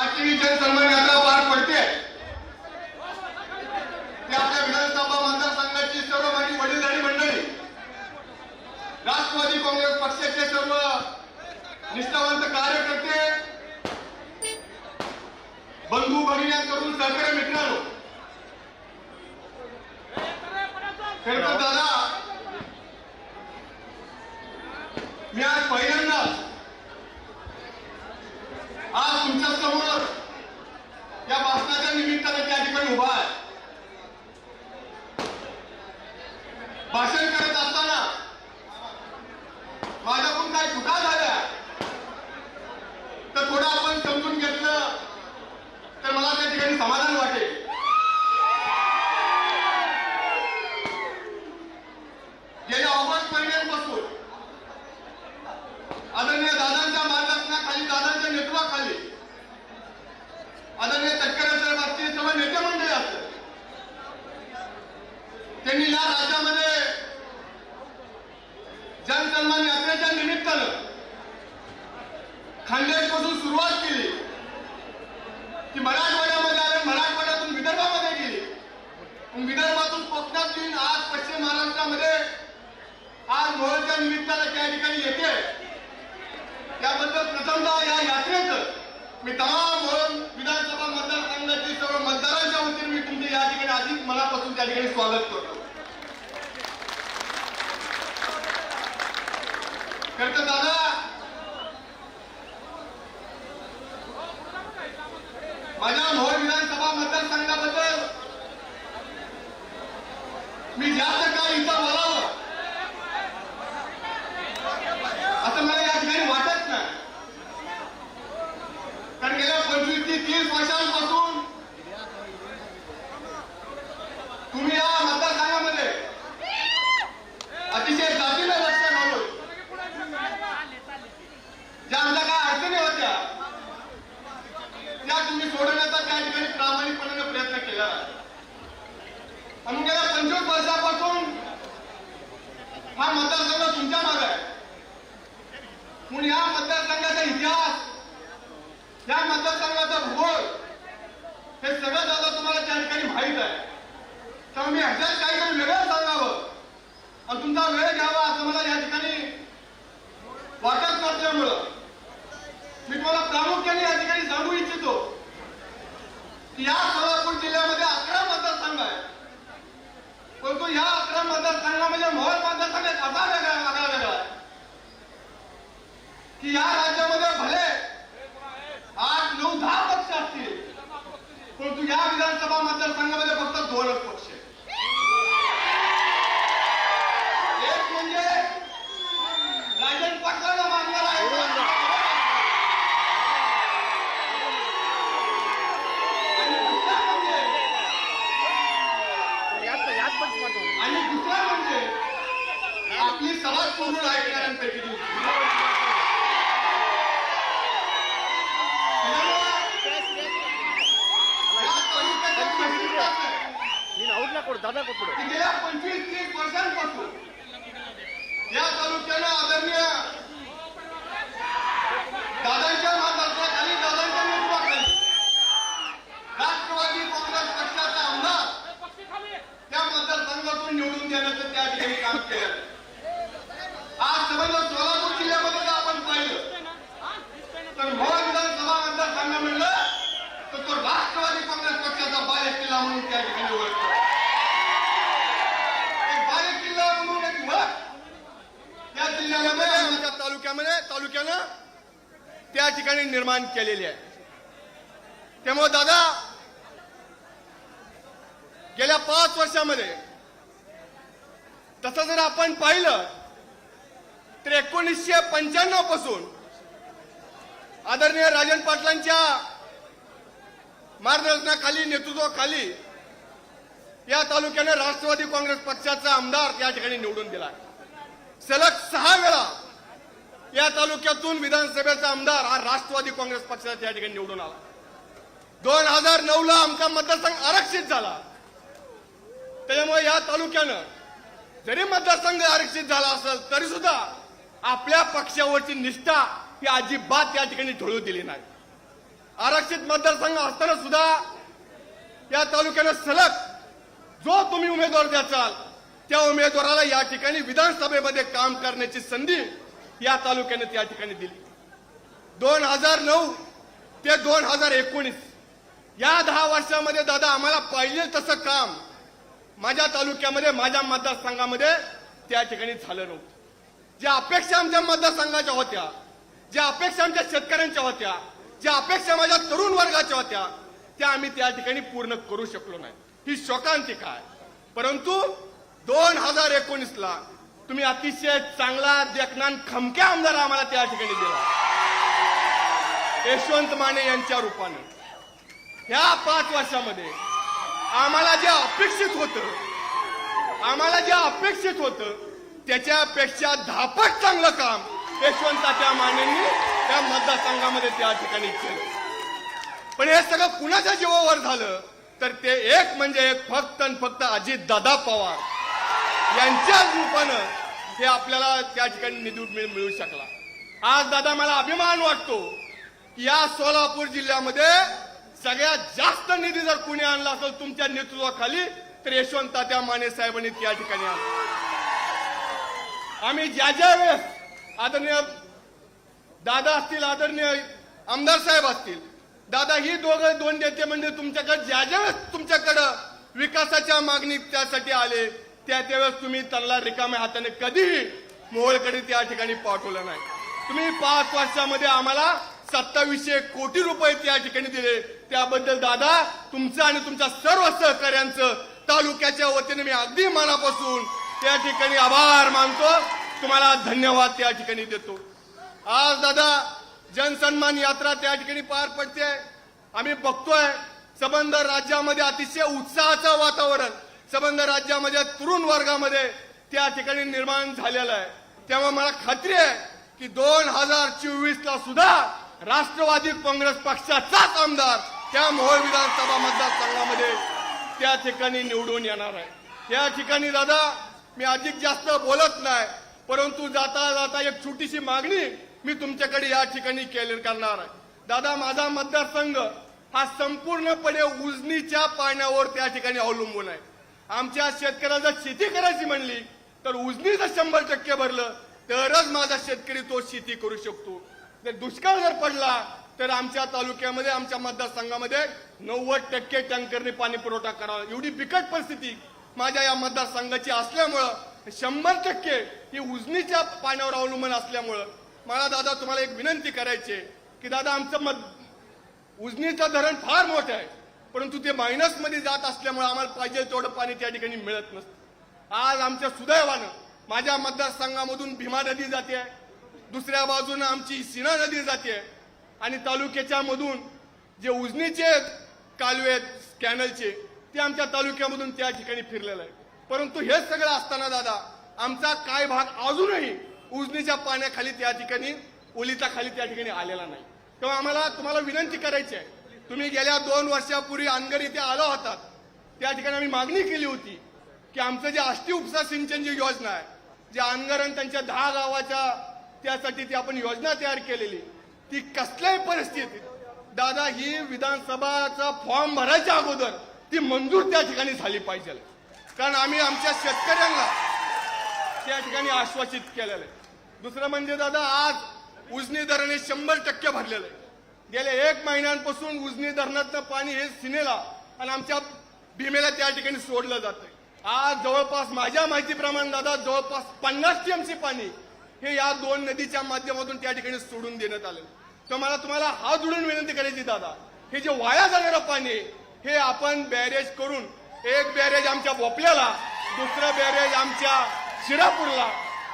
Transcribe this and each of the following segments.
आजची जनसन्मान यात्रा पार पडते. ती आपल्या विधानसभा मतदारसंघाची सर्व माझी वडीलधारी मंडळी राष्ट्रवादी काँग्रेस पक्षाचे सर्व निष्ठावंत कार्यकर्ते बंधू भगिन्यांकडून सहकार्य मित्रांनो दादा मी आज पहिल्यांदाच आज तुमच्यासमोर या भाषणाच्या निमित्ताने त्या ठिकाणी उभा आहे. भाषण करत असताना माझ्या काय चुका झाल्या तर थोडं आपण समजून घेतलं तर मला त्या ठिकाणी समाधान वाटेल गेल्या ऑगस्ट महिन्यांपासून आदरणीय दादांच्या मार्गदर्शनाखाली दादांच्या नेतृत्वाखाली आदरणीय तटकरे साहेब असतील सर्व नेते मंडळी असतील त्यांनी या राज्यामध्ये जनसन्मान यात्रेच्या निमित्तानं खानदेशपासून सुरुवात केली. ती मराठवाड्यामध्ये आले मराठवाड्यातून विदर्भामध्ये गेली. विदर्भातून कोकणात येऊन आज पश्चिम महाराष्ट्रामध्ये आज मोहळच्या निमित्तानं त्या ठिकाणी येते. त्याबद्दल प्रथमदा या यात्रेचं मी तमाम मोहन विधानसभा मतदारसंघातील सर्व मतदारांच्या वतीने मी या ठिकाणी अधिक मनापासून त्या ठिकाणी स्वागत करतो. खरं तर दादा माझ्या मोहर विधानसभा मतदारसंघाबद्दल मी ज्या सकाळी इथं बोलावं असं मला या ठिकाणी वाटत नाही. कारण गेल्या पंचवीस ते तीस वर्षांपासून तुम्ही या मतदारसंघामध्ये अतिशय जातीला लक्ष घालून ज्या आमच्या काय अडचणी होत्या त्या तुम्ही सोडवण्याचा त्या ठिकाणी प्रामाणिकपणे प्रयत्न केला. आणि गेल्या पंचवीस वर्षापासून हा मतदारसंघ तुमच्या मागे आहे. म्हणून या मतदारसंघाचा इतिहास या मतदारसंघाचा भूगोल हे सगळं दादा तुम्हाला त्या ठिकाणी माहीत आहे. त्यामुळे मी ह्याच्यात काहीतरी वेगळं सांगावं. आणि तुमचा वेळ घ्यावा असं मला या ठिकाणी वाटत नसल्यामुळं मी तुम्हाला प्रामुख्याने या ठिकाणी सांगू या सोलापूर जिल्ह्यामध्ये अकरा मतदारसंघ आहे परंतु या अकरा मतदारसंघामध्ये मोहर मतदारसंघ एक असा वेगळा वेगळा वेगळा आहे. की या राज्यामध्ये भले आठ नऊ दहा पक्ष असतील परंतु या विधानसभा मतदारसंघामध्ये फक्त दोनच पक्ष आहेत एक म्हणजे राजन पाटलांना मानणारा आहे आणि दुसरा म्हणजे आणि दुसरा म्हणजे आपली समाज पूर्ण ऐकणाऱ्यांपैकी दुसरी. त्यामुळं या तालुक्याचं वैशिष्ट्य असं आहे ನೀನು आपली समाज सोडून ऐकणाऱ्यांपैकी दादा गेल्या पंचवीस तीस वर्षांपासून या तालुक्याला आदरणीय आमच्या तालुक्यामध्ये तालुक्यानं त्या ठिकाणी निर्माण केलेली आहे. त्यामुळे दादा गेल्या पाच वर्षामध्ये तसं जर आपण पाहिलं तर एकोणीसशे पंच्याण्णवपासून आदरणीय राजन पाटलांच्या मार्गदर्शनाखाली नेतृत्वाखाली या तालुक्याने राष्ट्रवादी काँग्रेस पक्षाचा आमदार या ठिकाणी निवडून दिला सलग सहा वेळा या तालुक्यातून विधानसभेचा आमदार हा राष्ट्रवादी काँग्रेस पक्षाचा या ठिकाणी निवडून आला. दोन हजार नऊ ला आमचा मतदारसंघ आरक्षित झाला. त्याच्यामुळे या तालुक्यानं जरी मतदारसंघ आरक्षित झाला असेल तरी सुद्धा आपल्या पक्षावरची निष्ठा ही अजिबात या ठिकाणी ढळू दिली नाही. आरक्षित मतदारसंघ असताना सुद्धा या तालुक्यानं सलग जो तुम्ही उमेदवार द्याचाल त्या उमेदवाराला या ठिकाणी विधानसभेमध्ये काम करण्याची संधी या तालुक्याने त्या ठिकाणी दिली. दोन हजार नऊ ते दोन हजार एकोणीस या दहा वर्षामध्ये दादा आम्हाला पाहिजे तसं काम माझ्या तालुक्यामध्ये माझ्या मतदारसंघामध्ये त्या ठिकाणी झालं नव्हतं. ज्या अपेक्षा आमच्या मतदारसंघाच्या होत्या ज्या अपेक्षा आमच्या शेतकऱ्यांच्या होत्या ज्या अपेक्षा माझ्या तरुण वर्गाच्या होत्या त्या आम्ही त्या ठिकाणी पूर्ण करू शकलो नाही. ही शोकांतिका आहे. परंतु दोन हजार एकोणीस ला तुम्ही अतिशय चांगला देखनान खमक्या आमदार आम्हाला त्या ठिकाणी दिला. यशवंत माने यांच्या रूपाने. ह्या पाच वर्षामध्ये आम्हाला जे अपेक्षित होतं आम्हाला जे अपेक्षित होतं त्याच्यापेक्षा धापट चांगलं काम यशवंताच्या मानेंनी त्या मतदारसंघामध्ये त्या ठिकाणी केलं. पण हे सगळं कुणाच्या जीवावर झालं तर ते एक म्हणजे एक फक्त आणि फक्त अजित दादा पवार. यांच्याच रूपानं हे आपल्याला त्या ठिकाणी निधी मिळू शकला. आज दादा मला अभिमान वाटतो की या सोलापूर जिल्ह्यामध्ये सगळ्यात जास्त निधी जर कुणी आणला असेल तुमच्या नेतृत्वाखाली तर यशवंत तात्या माने साहेबांनी त्या ठिकाणी आणला. आम्ही ज्या ज्या वेळेस आदरणीय दादा असतील आदरणीय आमदार साहेब असतील दादा ही दोघं दोन नेते म्हणजे तुमच्याकडे ज्या ज्या वेळेस तुमच्याकडं विकासाच्या मागणी त्यासाठी आले त्या त्यावेळेस तुम्ही त्यांना रिकाम्या हाताने कधीही मोहोळकडे त्या ठिकाणी पाठवलं नाही. तुम्ही पाच वर्षामध्ये आम्हाला सत्तावीसशे कोटी रुपये त्या ठिकाणी दिले. त्याबद्दल दादा तुमचं आणि तुमच्या सर्व सहकार्यांचं तालुक्याच्या वतीने मी अगदी मनापासून त्या ठिकाणी आभार मानतो. तुम्हाला धन्यवाद त्या ठिकाणी देतो. आज दादा जनसन्मान यात्रा त्या ठिकाणी पार पडते. आम्ही बघतोय संबंध राज्यामध्ये अतिशय उत्साहाचं वातावरण. संबंध राज्यामध्ये तरुण वर्गामध्ये त्या ठिकाणी निर्माण झालेलं आहे. त्यामुळे मला खात्री आहे की दोन हजार चोवीस ला सुद्धा राष्ट्रवादी काँग्रेस पक्षाचाच आमदार त्या मोहोळ विधानसभा मतदारसंघामध्ये त्या ठिकाणी निवडून येणार आहे. त्या ठिकाणी दादा मी अधिक जास्त बोलत नाही परंतु जाता जाता एक छोटीशी मागणी मी तुमच्याकडे या ठिकाणी केली करणार आहे. दादा माझा मतदारसंघ हा संपूर्णपणे उजनीच्या पाण्यावर त्या ठिकाणी अवलंबून आहे. आमच्या शेतकऱ्याला जर शेती करायची म्हणली तर उजनी जर शंभर टक्के भरलं तरच माझा शेतकरी तो शेती करू शकतो. जर दुष्काळ जर पडला तर आमच्या तालुक्यामध्ये आमच्या मतदारसंघामध्ये नव्वद टक्के टँकरने पाणी पुरवठा करावा. एवढी बिकट परिस्थिती माझ्या या मतदारसंघाची असल्यामुळं शंभर टक्के ही उजनीच्या पाण्यावर अवलंबून असल्यामुळं मला दादा तुम्हाला एक विनंती करायची आहे की दादा आमचं मत उजनीचं धरण फार मोठं आहे. परंतु ते मायनसमध्ये जात असल्यामुळे आम्हाला पाहिजे तेवढं पाणी त्या ठिकाणी मिळत नसतं. आज आमच्या सुदैवानं माझ्या मतदारसंघामधून भीमा नदी जाते आहे दुसऱ्या बाजूनं आमची सिना नदी जाते आहे आणि तालुक्याच्या मधून जे उजनीचे कालवे आहेत, कॅनलचे ते आमच्या तालुक्यामधून त्या ठिकाणी फिरलेलं आहे. परंतु हे सगळं असताना दादा आमचा काय भाग अजूनही उजनीच्या पाण्याखाली त्या ठिकाणी ओलीचा खाली त्या ठिकाणी आलेला नाही. तेव्हा आम्हाला तुम्हाला विनंती करायची आहे तुम्ही गेल्या दोन वर्षापूर्वी अनगर इथे आलो होता त्या ठिकाणी आम्ही मागणी केली होती की आमचं जे आष्टी उपसा सिंचन जी योजना आहे जे अनगर आणि त्यांच्या दहा गावाच्या त्यासाठी ती आपण योजना तयार केलेली ती कसल्याही परिस्थितीत दादा ही विधानसभाचा फॉर्म भरायच्या अगोदर ती मंजूर त्या ठिकाणी झाली पाहिजे. कारण आम्ही आमच्या शेतकऱ्यांना त्या ठिकाणी आश्वासित केलेलं आहे. दुसरं म्हणजे दादा आज उजनी धरण हे शंभर टक्के भरलेलं आहे. गेल्या एक महिन्यांपासून उजनी धरणातलं पाणी हे सिनेला आणि आमच्या भीमेला त्या ठिकाणी सोडलं जातंय. आज जवळपास माझ्या माहितीप्रमाणे दादा जवळपास पन्नास टीएमसी पाणी हे या दोन नदीच्या माध्यमातून त्या ठिकाणी सोडून देण्यात आलं तर मला तुम्हाला हात जोडून विनंती करायची दादा हे जे वाया जाणारं पाणी हे आपण बॅरेज करून एक बॅरेज आमच्या भोपल्याला दुसरं बॅरेज आमच्या शिरापूरला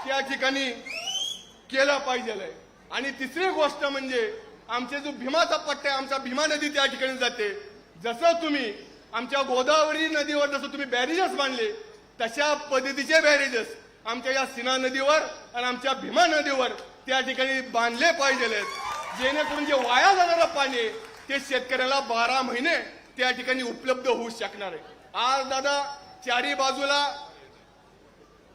त्या ठिकाणी केलं पाहिजे आणि तिसरी गोष्ट म्हणजे आमचे जो भीमाचा पट्टा आहे आमचा भीमा नदी त्या ठिकाणी जाते. जसं तुम्ही आमच्या गोदावरी नदीवर जसं तुम्ही बॅरेजेस बांधले तशा पद्धतीचे बॅरेजेस आमच्या या सीना नदीवर आणि आमच्या भीमा नदीवर त्या ठिकाणी बांधले पाहिजे जेणेकरून जे वाया जाणारं पाणी ते शेतकऱ्याला बारा महिने त्या ठिकाणी उपलब्ध होऊ शकणार आहे. आज दादा चारी बाजूला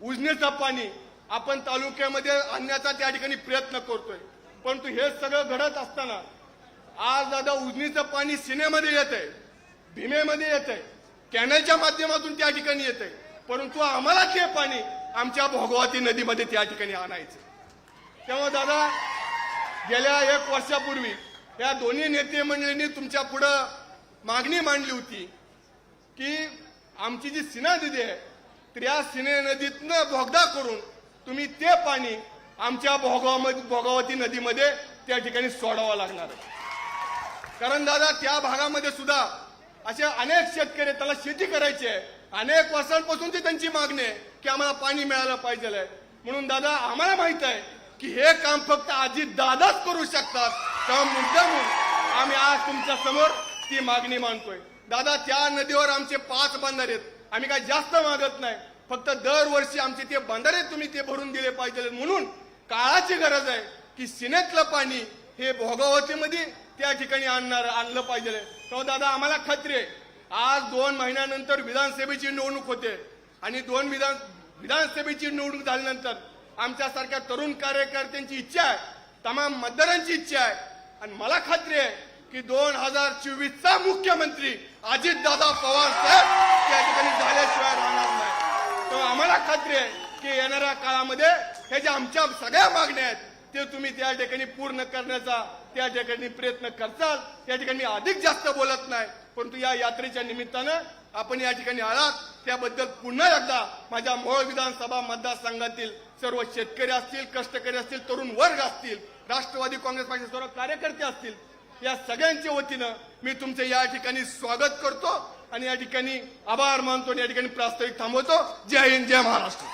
उजनेचं पाणी आपण तालुक्यामध्ये आणण्याचा त्या ठिकाणी प्रयत्न करतोय. परंतु हे सगळं घडत असताना आज दादा उजनीचं पाणी सिनेमध्ये येत आहे भीमेमध्ये येत आहे कॅनलच्या माध्यमातून त्या ठिकाणी येत आहे परंतु आम्हाला ते पाणी आमच्या भोगवती नदीमध्ये त्या ठिकाणी आणायचं. तेव्हा दादा गेल्या एक वर्षापूर्वी या दोन्ही नेते मंडळींनी तुमच्या पुढं मागणी मांडली होती की आमची जी सिना नदी आहे तर या सिने नदीतनं भोगदा करून तुम्ही ते पाणी आमच्या भोगावामध्ये भोगावती नदीमध्ये त्या ठिकाणी सोडावं लागणार. आहे कारण दादा त्या भागामध्ये सुद्धा असे अनेक शेतकरी आहेत, त्याला शेती करायची आहे. अनेक वर्षांपासूनची त्यांची मागणी आहे की आम्हाला पाणी मिळालं पाहिजे आहे. म्हणून दादा आम्हाला माहीत आहे की हे काम फक्त आजी दादाच करू शकतात. तेव्हा मुद्दा म्हणून आम्ही आज तुमच्यासमोर ती मागणी मांडतोय. दादा त्या नदीवर आमचे पाच बंधारे आहेत. आम्ही काय जास्त मागत नाही. फक्त दरवर्षी आमचे ते बंधारे तुम्ही ते भरून दिले पाहिजे म्हणून काळाची गरज आहे की सिनेतलं पाणी हे भोगावतीमध्ये त्या ठिकाणी आणणार आणलं पाहिजे. तो दादा आम्हाला खात्री आहे. आज दोन महिन्यानंतर विधानसभेची निवडणूक होते आणि दोन विधान विधानसभेची निवडणूक झाल्यानंतर आमच्यासारख्या तरुण कार्यकर्त्यांची इच्छा आहे तमाम मतदारांची इच्छा आहे. आणि मला खात्री आहे की दोन हजार चोवीसचा मुख्यमंत्री अजितदादा पवार साहेब त्या ठिकाणी झाल्याशिवाय राहणार नाही. तर आम्हाला खात्री आहे की येणाऱ्या काळामध्ये ह्या ज्या आमच्या सगळ्या मागण्या आहेत ते तुम्ही त्या ठिकाणी पूर्ण करण्याचा त्या ठिकाणी प्रयत्न करताल. त्या ठिकाणी मी अधिक जास्त बोलत नाही परंतु या यात्रेच्या निमित्तानं आपण या ठिकाणी आलात. त्याबद्दल पुन्हा एकदा माझ्या मोळ विधानसभा मतदारसंघातील सर्व शेतकरी असतील कष्टकरी असतील तरुण वर्ग असतील राष्ट्रवादी काँग्रेस पक्षाचे सर्व कार्यकर्ते असतील या सगळ्यांच्या वतीनं मी तुमचे या ठिकाणी स्वागत करतो आणि या ठिकाणी आभार मानतो आणि या ठिकाणी प्रास्ताविक थांबवतो. जय हिंद जय महाराष्ट्र.